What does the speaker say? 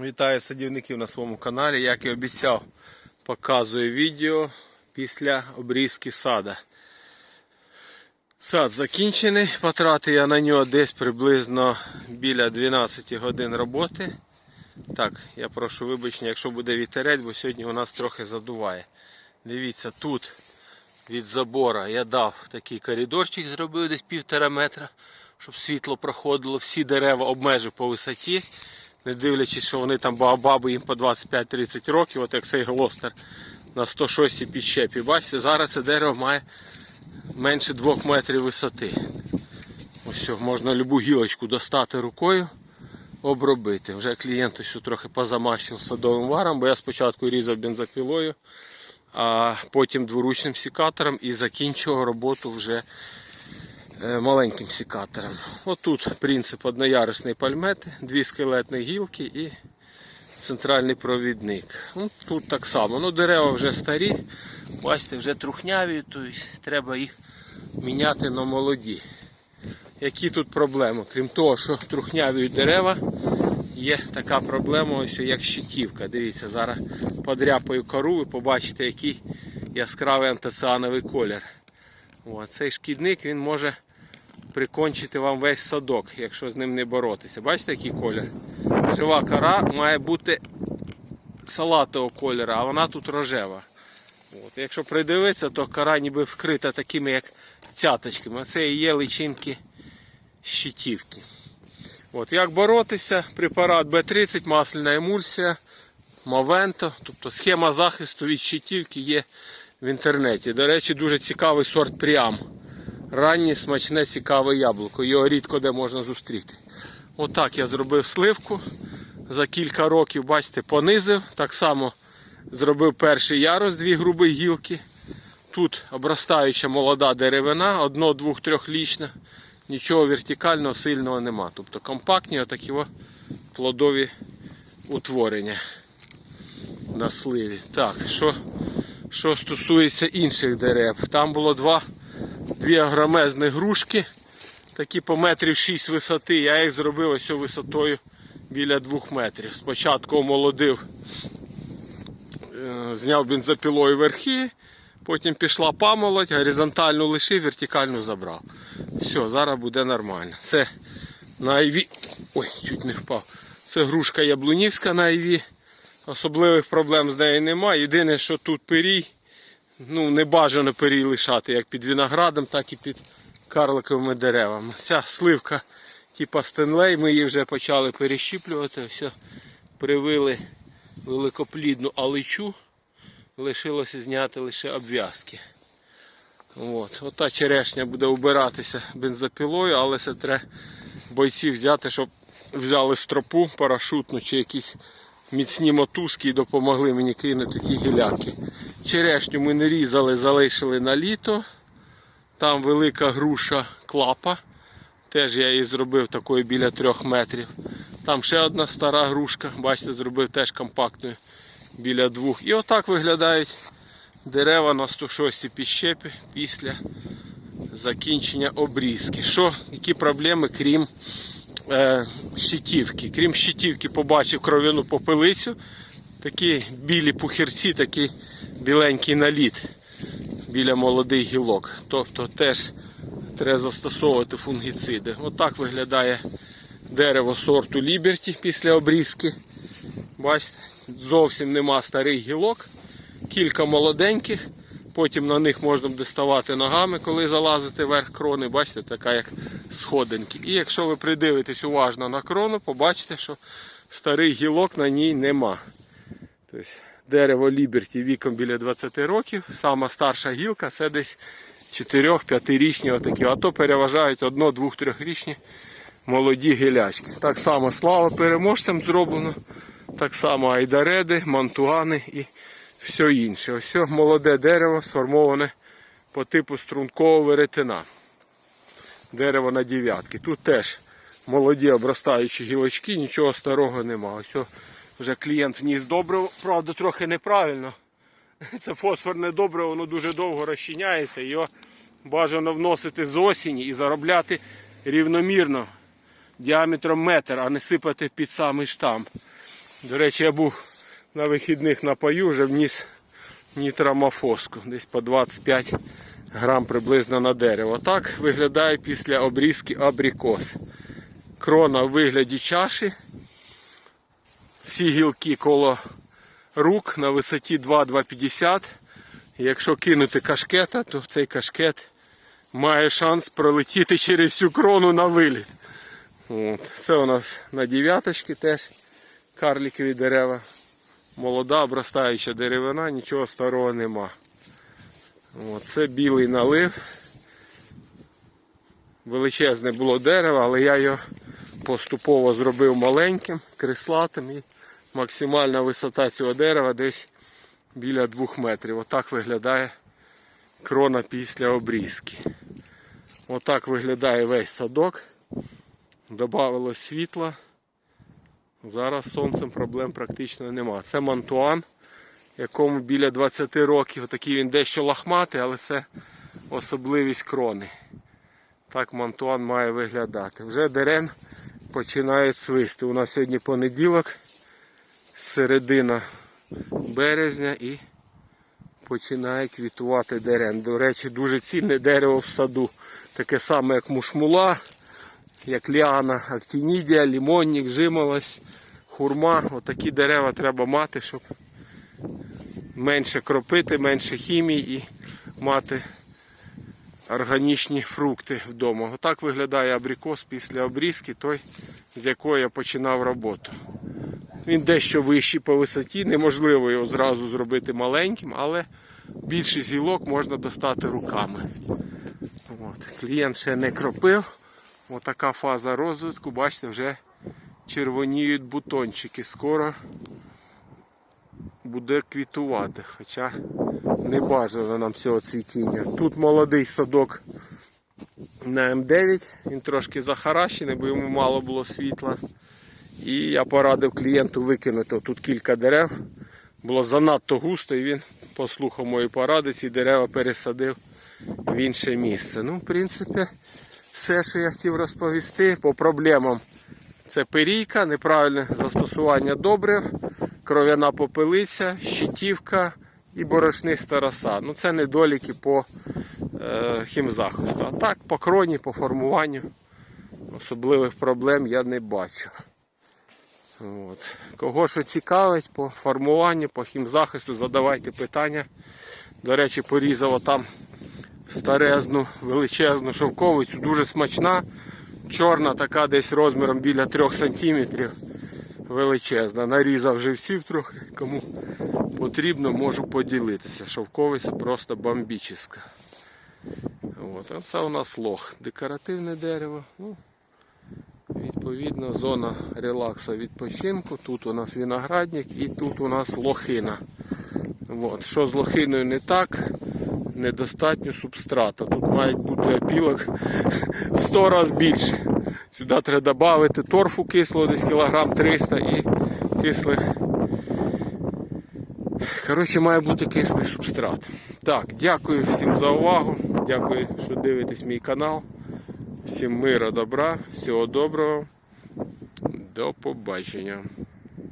Вітаю садівників на своєму каналі. Як і обіцяв, показую відео після обрізки сада. Сад закінчений. Потратив я на нього десь приблизно біля 12 годин роботи. Так, я прошу вибачення, якщо буде вітерець, бо сьогодні у нас трохи задуває. Дивіться, тут від забора я дав такий коридорчик, зробив десь півтора метра, щоб світло проходило. Всі дерева обмежив по висоті, не дивлячись, що вони там баобаби їм по 25-30 років, от як цей глостер на 106 підщепі. Бачите, зараз це дерево має менше 2 метрів висоти. Ось можна любу гілочку достати рукою, обробити. Вже клієнт ось трохи позамащив садовим варом, бо я спочатку різав бензопілою, а потім дворучним сікатором і закінчував роботу вже маленьким сікатором. Отут принцип одноярусної пальмети, дві скелетні гілки і центральний провідник. Ну, тут так само. Ну, дерева вже старі, бачите, вже трухняві, тобто треба їх міняти на молоді. Які тут проблеми? Крім того, що трухняві дерева, є така проблема, ось як щитівка. Дивіться, зараз подряпаю кору, ви побачите, який яскравий антициановий колір. О, цей шкідник він може прикончити вам весь садок, якщо з ним не боротися. Бачите, який колір? Жива кора має бути салатового кольору, а вона тут рожева. От. Якщо придивитися, то кора ніби вкрита такими, як цяточками. Це і є личинки щитівки. От. Як боротися? Препарат Б30, масляна емульсія, Мовенто. Тобто схема захисту від щитівки є в інтернеті. До речі, дуже цікавий сорт Пріам. Раннє, смачне, цікаве яблуко. Його рідко де можна зустріти. Отак я зробив сливку. За кілька років, бачите, понизив. Так само зробив перший ярус, дві грубі гілки. Тут обростаюча молода деревина, одно, двох, трьохлічна. Нічого вертикального, сильного нема. Тобто компактні отакі плодові утворення на сливі. Так, що, що стосується інших дерев, там було два, дві агромезні грушки, такі по метрів 6 висоти. Я їх зробив ось висотою біля 2 метрів. Спочатку омолодив, е, зняв бензопілою верхи, потім пішла памолоть, горизонтальну лишив, вертикальну забрав. Все, зараз буде нормально. Це на айві. Ой, чуть не впав. Це грушка яблунівська на айві. Особливих проблем з нею немає. Єдине, що тут пирій, ну не бажано пирій лишати як під виноградом, так і під карликовими деревами. Ця сливка, типа стенлей, ми її вже почали перещіплювати. Все, привили великоплідну аличу. Лишилося зняти лише обв'язки. От. Ота черешня буде убиратися бензопілою, але це треба бойців взяти, щоб взяли стропу парашутну чи якісь міцні мотузки і допомогли мені кинути ті гіляки. Черешню ми не різали, залишили на літо. Там велика груша клапа. Теж я її зробив такою біля трьох метрів. Там ще одна стара грушка, бачите, зробив теж компактною біля двох. І отак виглядають дерева на 106 підщепі після закінчення обрізки. Що, які проблеми, крім е, щитівки? Крім щитівки, побачив кров'яну попелицю. Такі білі пухірці, такий біленький наліт біля молодих гілок. Тобто теж треба застосовувати фунгіциди. Отак виглядає дерево сорту Liberty після обрізки. Бачите, зовсім нема старих гілок, кілька молоденьких. Потім на них можна доставати ногами, коли залазити вверх крони. Бачите, така як сходинки. І якщо ви придивитесь уважно на крону, побачите, що старих гілок на ній нема. Тобто, дерево Liberty віком біля 20 років, сама старша гілка це десь 4-5-річні отакі, а то переважають 1-2-3-річні молоді гілячки. Так само слава переможцям зроблено, так само айдареди, мантуани і все інше. Ось молоде дерево сформоване по типу стрункового веретена. Дерево на дев'ятки. Тут теж молоді обростаючі гілочки, нічого старого нема. Ось вже клієнт вніс добриво, правда, трохи неправильно. Це фосфорне добриво, воно дуже довго розчиняється. Його бажано вносити з осені і заробляти рівномірно діаметром метр, а не сипати під самий штамп. До речі, я був на вихідних на паю, вже вніс нітрамофоску, десь по 25 грам приблизно на дерево. Так виглядає після обрізки абрикос. Крона в вигляді чаші. Всі гілки коло рук на висоті 2-2,50. Якщо кинути кашкета, то цей кашкет має шанс пролетіти через всю крону на виліт. От. Це у нас на дев'яточки теж карлікові дерева. Молода, обростаюча деревина, нічого старого нема. От. Це білий налив. Величезне було дерево, але я його поступово зробив маленьким, крислатим і максимальна висота цього дерева десь біля 2 метрів. Отак виглядає крона після обрізки. Отак виглядає весь садок. Добавилось світла. Зараз сонцем проблем практично нема. Це мантуан, якому біля 20 років. Такий він дещо лахматий, але це особливість крони. Так мантуан має виглядати. Вже дерен починає свисти. У нас сьогодні понеділок, середина березня і починає квітувати дерен. До речі, дуже цінне дерево в саду. Таке саме, як мушмула, як ліана, актинідія, лімонник, жимолость, хурма. Отакі дерева треба мати, щоб менше кропити, менше хімії і мати органічні фрукти вдома. Отак виглядає абрикос після обрізки, той, з якої я починав роботу. Він дещо вищий по висоті, неможливо його зразу зробити маленьким, але більшість гілок можна достати руками. От. Клієнт ще не кропив. Отака фаза розвитку, бачите, вже червоніють бутончики. Скоро буде квітувати, хоча не бажано нам цього цвітіння. Тут молодий садок на М9, він трошки захаращений, бо йому мало було світла. І я порадив клієнту викинути тут кілька дерев. Було занадто густо і він послухав мої поради, ці дерева пересадив в інше місце. Ну, в принципі, все, що я хотів розповісти по проблемам. Це перійка, неправильне застосування добрив, кров'яна попелиця, щитівка і борошниста роса. Ну, це недоліки по е, хімзахисту. А так, по кроні, по формуванню особливих проблем я не бачу. От. Кого що цікавить по формуванню, по хімзахисту, задавайте питання. До речі, порізав там старезну, величезну шовковицю, дуже смачна. Чорна така десь розміром біля 3 см. Величезна. Нарізав живців трохи, кому потрібно, можу поділитися. Шовковиця просто бомбічна. От. А це у нас лох. Декоративне дерево. Ну, Відповідно, зона релаксу відпочинку. Тут у нас виноградник і тут у нас лохина. От. Що з лохиною не так, недостатньо субстрата. Тут має бути опілок в 100 разів більше. Сюди треба додати торфу кислого, десь кілограм 300 і кислих. Коротше, має бути кислий субстрат. Так, дякую всім за увагу. Дякую, що дивитесь мій канал. Всім мира, добра, всього доброго. До побачення.